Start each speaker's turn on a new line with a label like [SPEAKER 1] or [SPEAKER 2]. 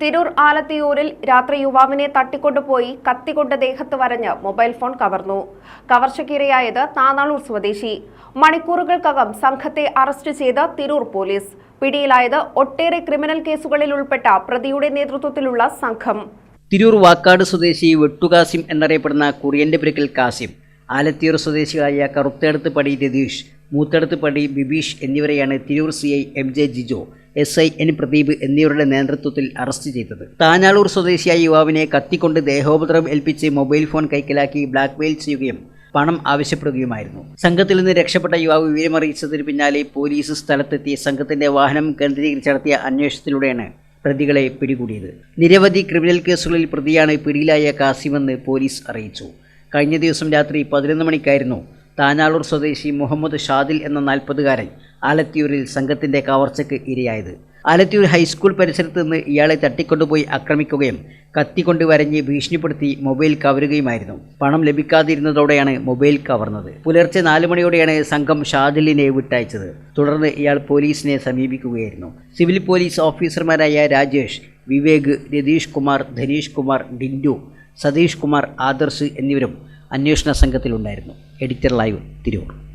[SPEAKER 1] തിരൂർ ആലത്തിയൂരിൽ രാത്രി യുവാവിനെ തട്ടിക്കൊണ്ടുപോയി കത്തികൊണ്ട് ദേഹത്ത് വരഞ്ഞ് മൊബൈൽ ഫോൺ കവർന്നു. കവർച്ചക്കിരയായത് താനാളൂർ സ്വദേശി. മണിക്കൂറുകൾക്കകം സംഘത്തെ അറസ്റ്റ് ചെയ്ത് തിരൂർ പോലീസ്. പിടിയിലായത് ഒട്ടേറെ ക്രിമിനൽ കേസുകളിൽ ഉൾപ്പെട്ട പ്രതിയുടെ നേതൃത്വത്തിലുള്ള സംഘം.
[SPEAKER 2] തിരൂർ വാക്കാട് സ്വദേശി വെട്ടുകാസിം എന്നറിയപ്പെടുന്ന കുറിയന്റെ പിരിക്കൽ കാസിം. ആലത്തിയൂർ സ്വദേശിയായ കറുത്തേടത്ത് പടി രതീഷ്. മൂത്തടത്ത് പടി ബിബീഷ് എന്നിവരെയാണ് Tirur C I M J Jijo S I N Pradeep എന്നിവരുടെ നേതൃത്വത്തിൽ അറസ്റ്റ് ചെയ്തത്. താനാളൂർ സ്വദേശിയായ യുവാവിനെ കത്തിക്കൊണ്ട് ദേഹോപദ്രവം ഏൽപ്പിച്ച് മൊബൈൽ ഫോൺ കൈക്കലാക്കി ബ്ലാക്ക്മെയിൽ ചെയ്യുകയും പണം ആവശ്യപ്പെടുകയുമായിരുന്നു. സംഘത്തിൽ നിന്ന് രക്ഷപ്പെട്ട യുവാവ് വിവരമറിയിച്ചതിന് പിന്നാലെ പോലീസ് സ്ഥലത്തെത്തി സംഘത്തിന്റെ വാഹനം കേന്ദ്രീകരിച്ച് നടത്തിയ അന്വേഷണത്തിലൂടെയാണ് പ്രതികളെ പിടികൂടിയത്. നിരവധി ക്രിമിനൽ കേസുകളിൽ പ്രതിയാണ് പിടിയിലായ കാസിമെന്ന് പോലീസ് അറിയിച്ചു. കഴിഞ്ഞ ദിവസം രാത്രി പതിനൊന്ന് മണിക്കായിരുന്നു താനാളൂർ സ്വദേശി മുഹമ്മദ് ഷാദിൽ എന്ന നാൽപ്പതുകാരൻ ആലത്തിയൂരിൽ സംഘത്തിന്റെ കവർച്ചയ്ക്ക് ഇരയായത്. ആലത്തിയൂർ ഹൈസ്കൂൾ പരിസരത്ത് നിന്ന് ഇയാളെ തട്ടിക്കൊണ്ടുപോയി ആക്രമിക്കുകയും കത്തിക്കൊണ്ട് വരഞ്ഞ് ഭീഷണിപ്പെടുത്തി മൊബൈൽ കവരുകയുമായിരുന്നു. പണം ലഭിക്കാതിരുന്നതോടെയാണ് മൊബൈൽ കവർന്നത്. പുലർച്ചെ നാല് മണിയോടെയാണ് സംഘം ഷാദിലിനെ വിട്ടയച്ചത്. തുടർന്ന് ഇയാൾ പോലീസിനെ സമീപിക്കുകയായിരുന്നു. സിവിൽ പോലീസ് ഓഫീസർമാരായ രാജേഷ് വിവേക് രതീഷ് കുമാർ ധനീഷ് കുമാർ ഡിൻഡു സതീഷ് കുമാർ ആദർശ് എന്നിവരും അന്വേഷണ സംഘത്തിലുണ്ടായിരുന്നു. Editor live Tirur.